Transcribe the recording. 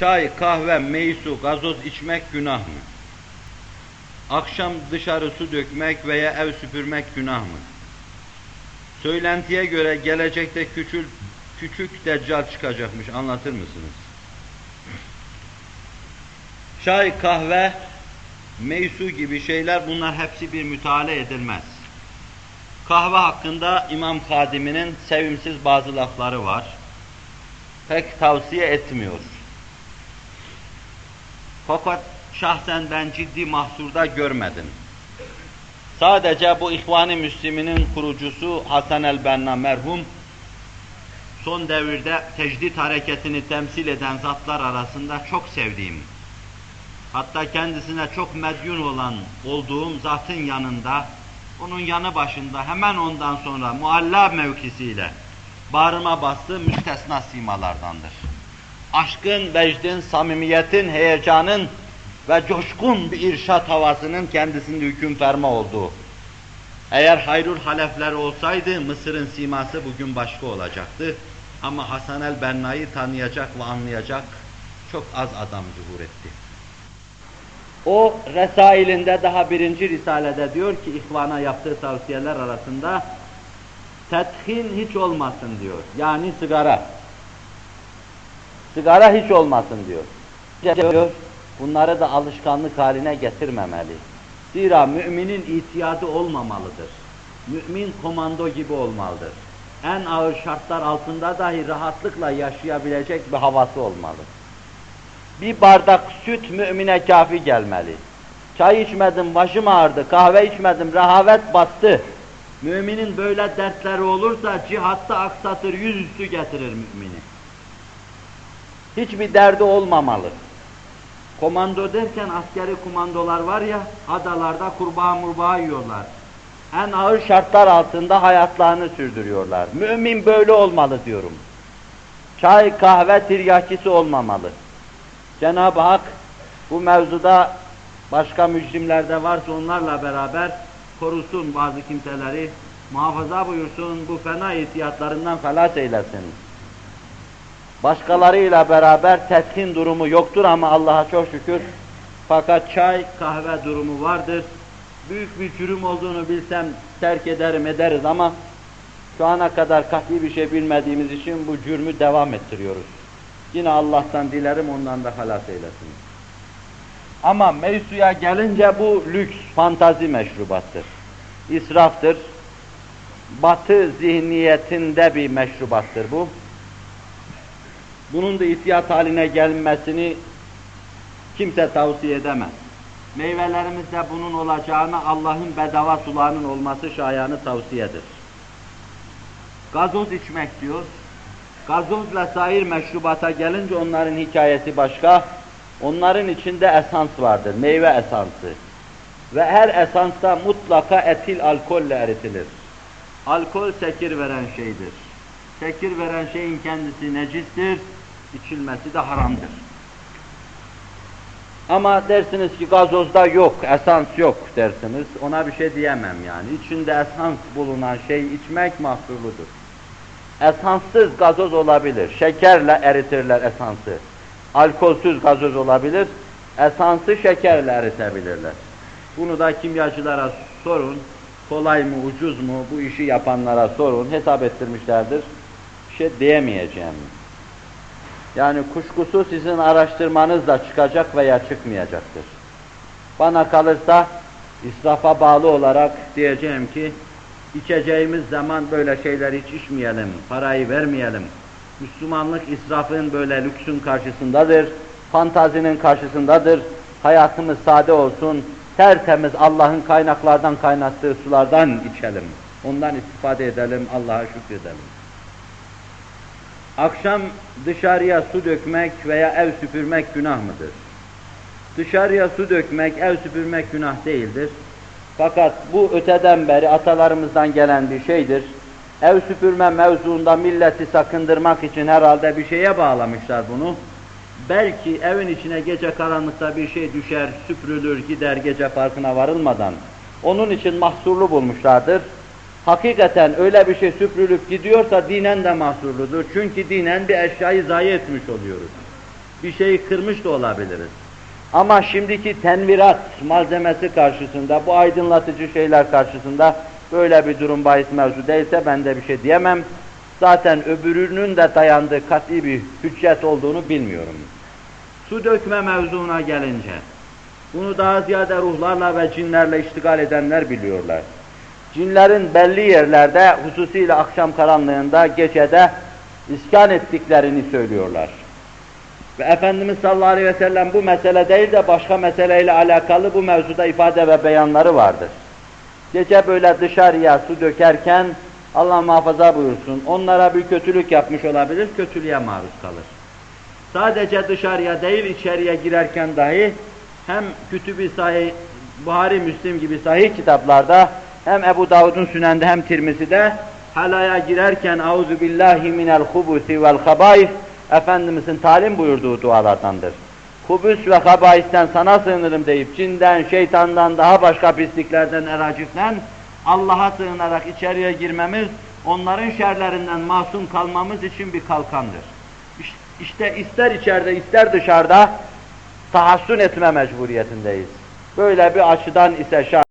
Çay, kahve, meysu, gazoz içmek günah mı? Akşam dışarı su dökmek veya ev süpürmek günah mı? Söylentiye göre gelecekte küçük, küçük deccal çıkacakmış. Anlatır mısınız? Çay, kahve, meysu gibi şeyler bunlar hepsi bir müteala edilmez. Kahve hakkında İmam Kadimi'nin sevimsiz bazı lafları var. Pek tavsiye etmiyor. Fakat şahsen ben ciddi mahsurda görmedim. Sadece bu İhvan-ı Müslümin'in kurucusu Hasan el-Benna merhum, son devirde tecdit hareketini temsil eden zatlar arasında çok sevdiğim, hatta kendisine çok medyun olan olduğum zatın yanında, onun yanı başında hemen ondan sonra mualla mevkisiyle bağrıma bastığı müstesna simalardandır. Aşkın, vecdin, samimiyetin, heyecanın ve coşkun bir irşat havasının kendisinde hüküm ferma olduğu. Eğer hayrul halefler olsaydı Mısır'ın siması bugün başka olacaktı. Ama Hasan el-Benna'yı tanıyacak ve anlayacak çok az adam zuhur etti. O Resailinde daha birinci risalede diyor ki ihvana yaptığı tavsiyeler arasında tethin hiç olmasın diyor. Yani sigara. Sigara hiç olmasın diyor. diyor. Bunları da alışkanlık haline getirmemeli. Zira müminin itiyadı olmamalıdır. Mümin komando gibi olmalıdır. En ağır şartlar altında dahi rahatlıkla yaşayabilecek bir havası olmalı. Bir bardak süt mümine kafi gelmeli. Çay içmedim, başım ağrıdı, kahve içmedim, rehavet bastı. Müminin böyle dertleri olursa cihatta aksatır, yüzüstü getirir mümini. Hiçbir derdi olmamalı. Komando derken askeri komandolar var ya, adalarda kurbağa murbağa yiyorlar. En ağır şartlar altında hayatlarını sürdürüyorlar. Mümin böyle olmalı diyorum. Çay, kahve tiryakisi olmamalı. Cenab-ı Hak bu mevzuda başka mücrimlerde varsa onlarla beraber korusun bazı kimseleri, muhafaza buyursun, bu fena ihtiyatlarından felas eylesin. Başkalarıyla beraber tetkin durumu yoktur ama Allah'a çok şükür. Fakat çay, kahve durumu vardır. Büyük bir cürüm olduğunu bilsem terk ederim ederiz ama şu ana kadar kat'i bir şey bilmediğimiz için bu cürmü devam ettiriyoruz. Yine Allah'tan dilerim ondan da halas eylesin. Ama mevzuya gelince bu lüks, fantazi meşrubattır. İsraftır. Batı zihniyetinde bir meşrubattır bu. Bunun da ihtiyat haline gelmesini kimse tavsiye edemez. Meyvelerimizde bunun olacağını Allah'ın bedava sularının olması şayanı tavsiyedir. Gazoz içmek diyor. Gazozla sair meşrubata gelince onların hikayesi başka. Onların içinde esans vardır, meyve esansı. Ve her esansta mutlaka etil alkolle eritilir. Alkol sekir veren şeydir. Sekir veren şeyin kendisi necistir, içilmesi de haramdır. Ama dersiniz ki gazozda yok, esans yok dersiniz. Ona bir şey diyemem yani. İçinde esans bulunan şey içmek mahsurludur. Esanssız gazoz olabilir. Şekerle eritirler esansı. Alkolsüz gazoz olabilir. Esansı şekerle eritebilirler. Bunu da kimyacılara sorun. Kolay mı, ucuz mu bu işi yapanlara sorun. Hesap ettirmişlerdir. Bir şey diyemeyeceğim. Yani kuşkusu sizin araştırmanızla çıkacak veya çıkmayacaktır. Bana kalırsa israfa bağlı olarak diyeceğim ki içeceğimiz zaman böyle şeyler hiç içmeyelim, parayı vermeyelim. Müslümanlık israfın böyle lüksün karşısındadır, fantazinin karşısındadır. Hayatımız sade olsun, tertemiz Allah'ın kaynaklardan kaynattığı sulardan içelim. Ondan istifade edelim, Allah'a şükredelim. Akşam dışarıya su dökmek veya ev süpürmek günah mıdır? Dışarıya su dökmek, ev süpürmek günah değildir. Fakat bu öteden beri atalarımızdan gelen bir şeydir. Ev süpürme mevzuunda milleti sakındırmak için herhalde bir şeye bağlamışlar bunu. Belki evin içine gece karanlıkta bir şey düşer, süpürülür, gider gece farkına varılmadan. Onun için mahsurlu bulmuşlardır. Hakikaten öyle bir şey süpürülüp gidiyorsa dinen de mahsurludur. Çünkü dinen bir eşyayı zayi etmiş oluyoruz. bir şeyi kırmış da olabiliriz. Ama şimdiki tenvirat malzemesi karşısında, bu aydınlatıcı şeyler karşısında böyle bir durum bahis mevzu değilse ben de bir şey diyemem. Zaten öbürünün de dayandığı kat'i bir hüccet olduğunu bilmiyorum. Su dökme mevzuna gelince, bunu daha ziyade ruhlarla ve cinlerle iştigal edenler biliyorlar. Cinlerin belli yerlerde, hususiyle akşam karanlığında, gecede iskan ettiklerini söylüyorlar. Ve Efendimiz sallallahu aleyhi ve sellem bu mesele değil de başka meseleyle alakalı bu mevzuda ifade ve beyanları vardır. Gece böyle dışarıya su dökerken Allah muhafaza buyursun onlara bir kötülük yapmış olabilir, kötülüğe maruz kalır. Sadece dışarıya değil içeriye girerken dahi hem kütüb-i sahih, Buhari, Müslim gibi sahih kitaplarda hem Ebu Davud'un sünende hem Tirmizi'de halaya girerken auzu billahi minel hubusi vel habaif Efendimizin talim buyurduğu dualardandır. Hubus ve habaisten sana sığınırım deyip cinden, şeytandan, daha başka pisliklerden, eraciften Allah'a sığınarak içeriye girmemiz, onların şerlerinden masum kalmamız için bir kalkandır. İşte ister içeride ister dışarıda tahassün etme mecburiyetindeyiz. Böyle bir açıdan ise şah